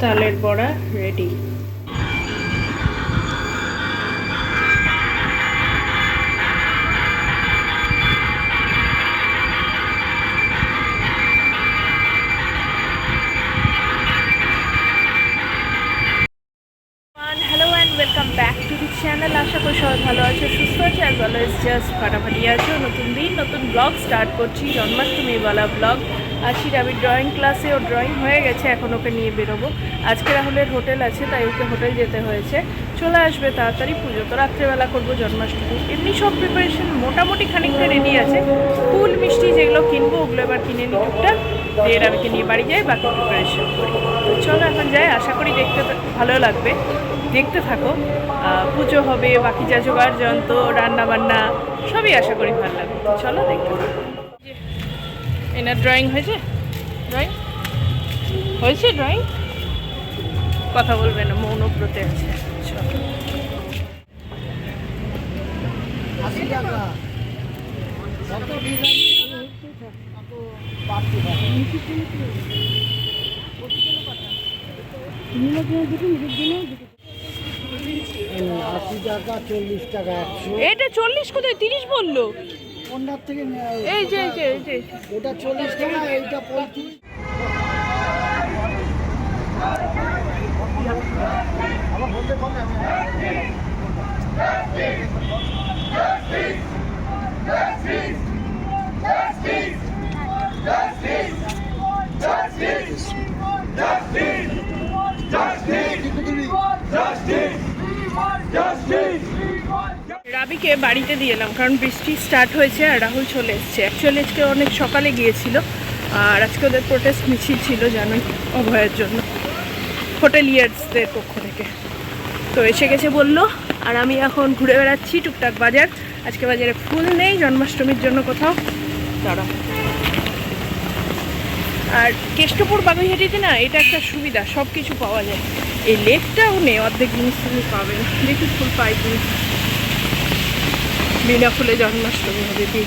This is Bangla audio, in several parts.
তালের বড়া রেডি চ্যানেল আশা করি ভালো আছে, সুস্থ জাস্ট ফাটাফাটি আছো। নতুন দিন, নতুন ব্লগ স্টার্ট করছি। জন্মাষ্টমীওয়ালা ব্লগ আছি আমি ড্রয়িং ক্লাসে ও ড্রয়িং হয়ে গেছে, এখন ওকে নিয়ে বেরোবো। আজকে রাহুলের হোটেল আছে, তাই ওকে হোটেল যেতে হয়েছে। চলে আসবে তাড়াতাড়ি পুজো। তো রাত্রেবেলা করব জন্মাষ্টমী। এমনি সব প্রিপারেশন মোটামুটি খানিকটা রেডি আছে। ফুল, মিষ্টি যেগুলো কিনবো, ওগুলো এবার কিনে নিই টুকটাক। দিয়ে রাবিকে নিয়ে বাড়ি যাই, বাকি প্রিপারেশন করি। তো চলো এখন যাই, আশা করি দেখতে ভালো লাগবে। দেখতে থাকো। পুজো হবে, বাকি যা জোগাড়, যন্ত্র রান্না বান্না সবই আশা করি ভালো লাগবে। চলো দেখতে থাকো। এনার ড্রয়িং হয়েছে? ড্রয়িং হয়েছে ড্রয়িং কথা বলবে না মৌনব্রতে আছে। এটা চল্লিশ কোথায়? তিরিশ বলল। কোনটার থেকে এই যে এই যে এই যে। ওটা চল্লিশ টাকা এইটা পঁয়ত্রিশ। আমার বলতে পারবে রাবিকে বাড়িতে দিয়ে এলাম, কারণ বৃষ্টি স্টার্ট হয়েছে আর রাহুল চলে এসছে। অ্যাকচুয়ালি আজকে অনেক সকালে গিয়েছিল, আর আজকে ওদের প্রোটেস্ট মিছিল ছিল জানোই, অভয়ের জন্য হোটেলিয়ার্সদের পক্ষ থেকে। তো এসে গেছে বলল, আর আমি এখন ঘুরে বেড়াচ্ছি টুকটাক বাজার। আজকে বাজারে ফুল নেই, জন্মাষ্টমীর জন্য কোথাও। দাঁড়া। আর কেষ্টপুর বাগুইহাটিতে না, এটা একটা সুবিধা সব কিছু পাওয়া যায়। এই লেকটাও নেই, অর্ধেক জিনিস তুমি পাবে না দেখি ফুল পাই বিনা ফুলে জন্মাষ্টমী হবে দিদি।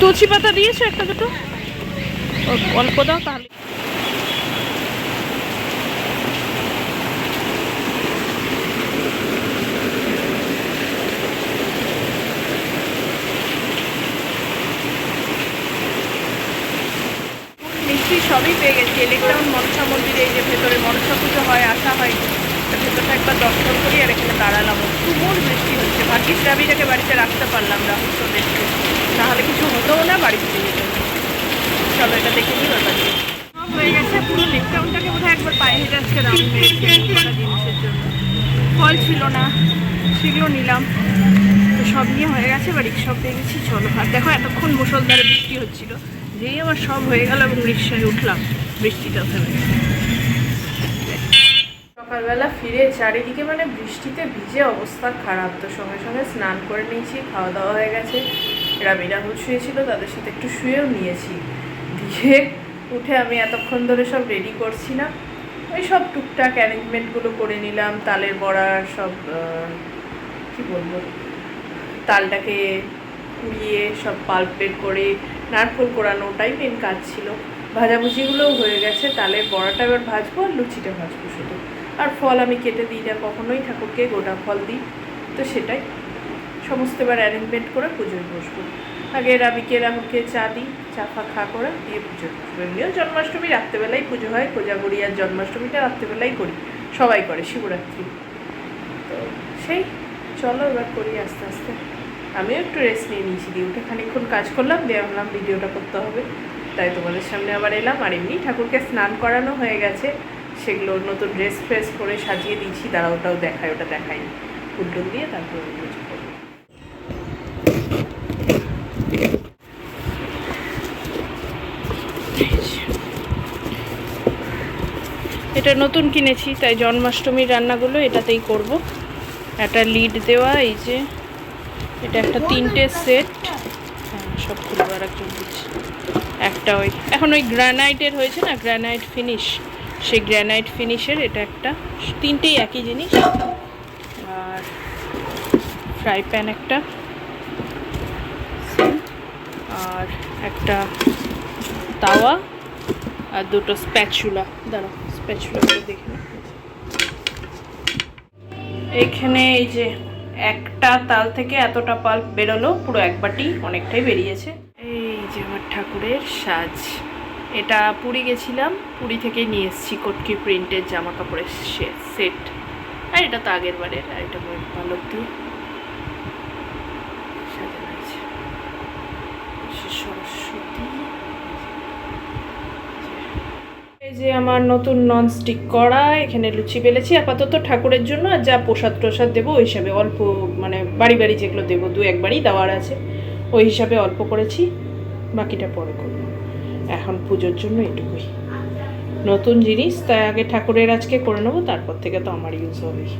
তুলসী পাতা দিয়েছ একটা দুটো? অল্প- দাও তাহলে। মিষ্টি সবই পেয়ে গেছি। ইলেকট্রাউন মনসা মন্দিরে এই যে ভেতরে মনসা পুজো হয়, আসা হয়, তা ভেতরটা একবার দর্শন করি আর এখানে দাঁড়ালাম। তুমুল বৃষ্টি হচ্ছে। ভাগ্যিস রাবিটাকে বাড়িতে রাখতে পারলাম রাহুল এসছে নাহলে কিছু হতোও না বাড়ি ফিরে যেত। চলো এটা দেখে নিই ব্যাপার সব হয়ে গেছে, পুরো লেকটাউনটাকে বোধহয় একবার পায়ে হেঁটে আজকে ফল ছিল না, সেগুলো নিলাম। তো সব নিয়ে হয়ে গেছে, এবার রিক্সাও পেয়ে গেছি চলো, আর দেখো এতক্ষণ মুসলধারে বৃষ্টি হচ্ছিল। যেই আমার সব হয়ে গেল এবং রিক্সায় উঠলাম। বৃষ্টিটা থেমে সকালবেলা ফিরে চারিদিকে মানে বৃষ্টিতে ভিজে অবস্থা খারাপ। তো সঙ্গে সঙ্গে স্নান করে নিয়েছি খাওয়া দাওয়া হয়ে গেছে। রাবি রাহুল শুয়েছিল, তাদের সাথে একটু শুয়েও নিয়েছি। দিয়ে উঠে আমি এতক্ষণ ধরে সব রেডি করছিলাম ওই সব টুকটাক অ্যারেঞ্জমেন্টগুলো করে নিলাম, তালের বড়া, সব কি বলব? তালটাকে কুড়িয়ে সব পাল্প করে নারকোল কোরানো ওটাই মেন কাজ ছিল। ভাজাভুজিগুলোও হয়ে গেছে তালের বড়াটা এবার ভাজবো আর লুচিটা ভাজবো শুধু। আর ফল আমি কেটে দিই না কখনোই, ঠাকুরকে গোটা ফল দিই। তো সেটাই। সমস্ত এবার অ্যারেঞ্জমেন্ট করে পুজোয় বসবো। আগে রাবিকে রাহুলকে চা দিই, চা ফা খা করে দিয়ে পুজো বসবো। এমনিও জন্মাষ্টমী রাত্রেবেলাই পুজো হয়, কোজাগরি আর জন্মাষ্টমীটা রাত্রেবেলাই করি। সবাই করে, শিবরাত্রি। তো সেই, চলো এবার করি আস্তে আস্তে। আমিও একটু রেস্ট নিয়ে নিয়েছি। দিয়ে উঠে খানিকক্ষণ কাজ করলাম, দিয়ে ভাবলাম ভিডিওটা করতে হবে। তাই তোমাদের সামনে আবার এলাম। আর এমনি ঠাকুরকে স্নান করানো হয়ে গেছে। সেগুলো নতুন ড্রেস ফ্রেস করে সাজিয়ে দিয়েছি। তারা ওটাও দেখায় ওটা দেখায়নি ফুলটুল দিয়ে তারপর এটা নতুন কিনেছি, তাই জন্মাষ্টমীর রান্নাগুলো এটাতেই করব। একটা লিড দেওয়া, এই যে। এটা একটা তিনটে সেট। সব খুলবো আর একজন দিচ্ছি। একটা ওই, এখন ওই গ্রানাইটের হয়েছে না, গ্রানাইট ফিনিশ। সেই গ্রানাইট ফিনিশের এটা একটা, তিনটেই একই জিনিস। আর ফ্রাই প্যান একটা। আর একটা তাওয়া আর দুটো স্প্যাচুলা। দাঁড়াও, স্প্যাচুলাগুলো দেখে এখানে এই যে একটা তাল থেকে এতটা পাল্প বেরোলো, পুরো এক বাটি অনেকটাই বেরিয়েছে। এই যে আমার ঠাকুরের সাজ, এটা পুরী গেছিলাম, পুরী থেকে নিয়ে এসেছি কটকি প্রিন্টের জামা কাপড়ের সেট। আর এটা তো আগের বারের, আর এটা ভালো দিয়ে সাজানো হয়েছে সে সরস্বতী এই যে আমার নতুন ননস্টিক কড়া এখানে লুচি বেলেছি, আপাতত ঠাকুরের জন্য আর যা প্রসাদ প্রসাদ দেবো, ওই হিসাবে অল্প মানে বাড়ি বাড়ি যেগুলো দেবো, দু একবারই দেওয়ার আছে, ওই হিসাবে অল্প করেছি, বাকিটা পরে করব। এখন পুজোর জন্য এটুকুই। নতুন জিনিস, তাই আগে ঠাকুরের আজকে করে নেব, তারপর থেকে তো আমার ইউজ হবেই।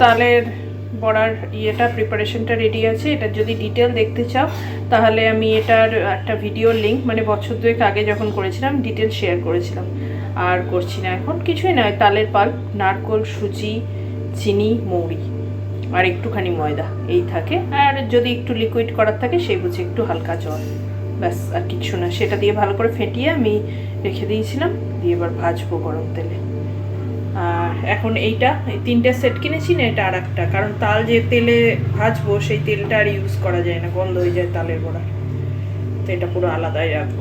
তালের বড়ার ইয়েটা প্রিপারেশনটা রেডি আছে। এটা যদি ডিটেল দেখতে চাও, তাহলে আমি এটার একটা ভিডিও লিঙ্ক মানে বছর দুয়েক আগে যখন করেছিলাম ডিটেল শেয়ার করেছিলাম। আর করছি না এখন, কিছুই নয়। তালের পাল্প নারকোল, সুজি, চিনি, মৌরি, আর একটুখানি ময়দা, এই থাকে। আর যদি একটু লিকুইড করার থাকে সেই বুঝে একটু হালকা জল। ব্যাস, আর কিছু না। সেটা দিয়ে ভালো করে ফেটিয়ে আমি রেখে দিয়েছিলাম। দিয়ে এবার ভাজবো গরম তেলে। এখন এইটা, এই তিনটে সেট কিনেছি না, এটা আর একটা কারণ তাল যে তেলে ভাজবো, সেই তেলটা আর ইউজ করা যায় না, গন্ধ হয়ে যায় তালের বড়া তো এটা পুরো আলাদাই রাখব।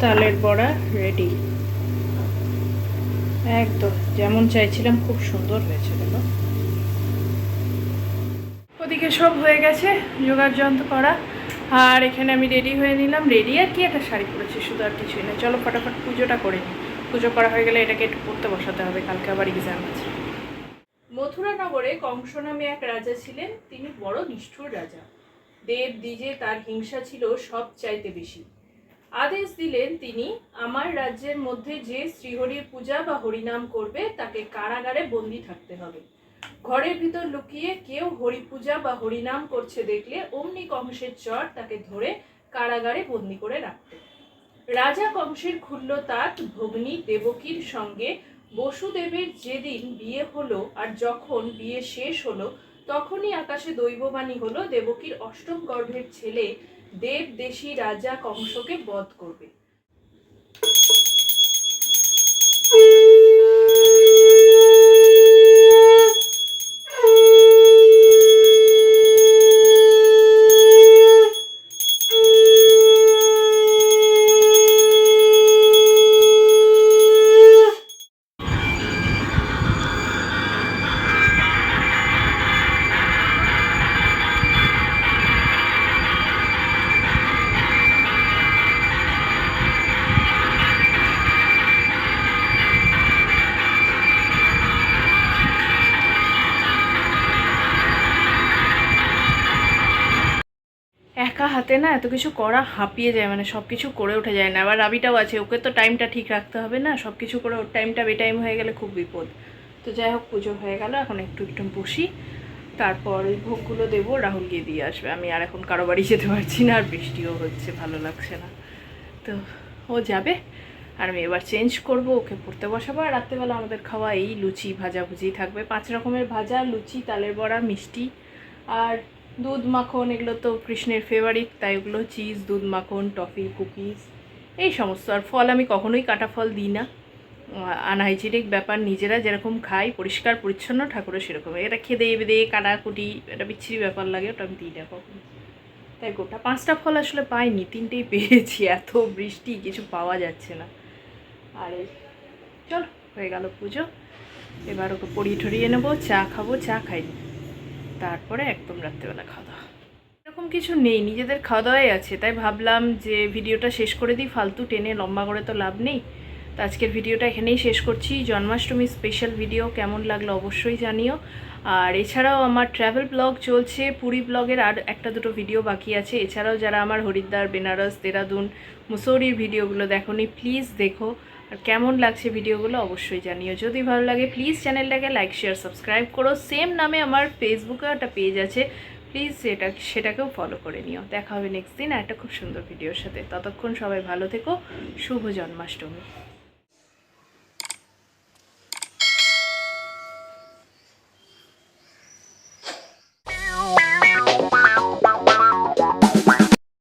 তালের বড়া রেডি একদম, যেমন চাইছিলাম খুব সুন্দর হয়েছে দেখো। ওদিকে সব হয়ে গেছে জোগাড় যন্ত্র করা। আর এখানে আমি রেডি হয়ে নিলাম। রেডি আর কি একটা শাড়ি পরেছি, শুধু আর কিছুই না। চলো ফটাফট পুজোটা করে নিই। পুজো করা হয়ে গেলে এটাকে একটু পড়তে বসাতে হবে, কালকে আবার এক্সাম আছে। মথুরা নগরে কংস নামে এক রাজা ছিলেন, তিনি বড় নিষ্ঠুর রাজা। দেব, দ্বিজে তার হিংসা ছিল সব চাইতে বেশি। আদেশ দিলেন তিনি, আমার রাজ্যের মধ্যে যে শ্রীহরির পূজা বা হরিনাম করবে, তাকে কারাগারে বন্দি থাকতে হবে। ঘরের ভিতর লুকিয়ে কেউ হরি পূজা বা হরিনাম করছে দেখলে অমনি কংসের চর তাকে ধরে কারাগারে বন্দি করে রাখতে। রাজা কংসের খুল্ল তাঁত ভগ্নী দেবকীর সঙ্গে বসুদেবের যেদিন বিয়ে হলো আর যখন বিয়ে শেষ হলো, তখনই আকাশে দৈববাণী হলো দেবকীর অষ্টম গর্ভের ছেলে দেব দেশি রাজা কংসকে বধ করবে। হাতে না এত কিছু করা হাঁপিয়ে যায় মানে সব কিছু করে ওঠা যায় না। আবার রাবিটাও আছে, ওকে তো টাইমটা ঠিক রাখতে হবে না সব কিছু করে ওর টাইমটা বেটাইম হয়ে গেলে খুব বিপদ। তো যাই হোক, পুজো হয়ে গেল, এখন একটু একটু বসি। তারপর ওই ভোগগুলো দেবো, রাহুল গিয়ে দিয়ে আসবে। আমি আর এখন কারও বাড়ি যেতে পারছি না, আর বৃষ্টিও হচ্ছে, ভালো লাগছে না। তো ও যাবে, আর আমি এবার চেঞ্জ করব, ওকে পড়তে বসাবো। আর রাত্রেবেলা আমাদের খাওয়া এই লুচি, ভাজাভুজি থাকবে। পাঁচ রকমের ভাজা, লুচি, তালের বড়া, মিষ্টি, আর দুধ, মাখন এগুলো তো কৃষ্ণের ফেভারিট তাই ওগুলো চিজ দুধ, মাখন টফি কুকিজ এই সমস্ত। আর ফল আমি কখনোই কাটা ফল দিই না। আনহাইজেনিক ব্যাপার, নিজেরা যেরকম খাই, পরিষ্কার, পরিচ্ছন্ন, ঠাকুরও সেরকম এটা খেদে, বেদে, কাটাকুটি, এটা বিচ্ছিরি ব্যাপার লাগে, ওটা আমি দিই না কখনো। তাই গোটা পাঁচটা ফল আসলে পাইনি, তিনটেই পেয়েছি। এত বৃষ্টি, কিছু পাওয়া যাচ্ছে না। আর, চল, হয়ে গেল পুজো। এবার ওকে পড়িয়ে ঠরিয়ে নেব, চা খাব, চা খাইনি। তারপরে একদম রাত্রেবেলা খাওয়া দাওয়া। এরকম কিছু নেই, নিজেদের খাওয়া দাওয়াই আছে। তাই ভাবলাম যে ভিডিওটা শেষ করে দিই, ফালতু টেনে লম্বা করে তো লাভ নেই। তো আজকের ভিডিওটা এখানেই শেষ করছি। জন্মাষ্টমী স্পেশাল ভিডিও কেমন লাগল অবশ্যই জানিও। আর এছাড়াও আমার ট্র্যাভেল ব্লগ চলছে, পুরী ব্লগের আর একটা দুটো ভিডিও বাকি আছে। এছাড়াও যারা আমার হরিদ্বার, বেনারস, দেরাদুন, মুসৌরির ভিডিওগুলো দেখোনি প্লিজ দেখো। আর কেমন লাগছে ভিডিওগুলো অবশ্যই জানিও। যদি ভালো লাগে প্লিজ চ্যানেলটাকে লাইক শেয়ার সাবস্ক্রাইব করো। সেম নামে আমার ফেসবুকে একটা পেজ আছে। প্লিজ সেটা, সেটাকেও ফলো করে নিও। দেখা হবে নেক্সট দিন। একটা খুব সুন্দর ভিডিওর সাথে। ততক্ষণ সবাই ভালো থেকো। শুভ জন্মাষ্টমী।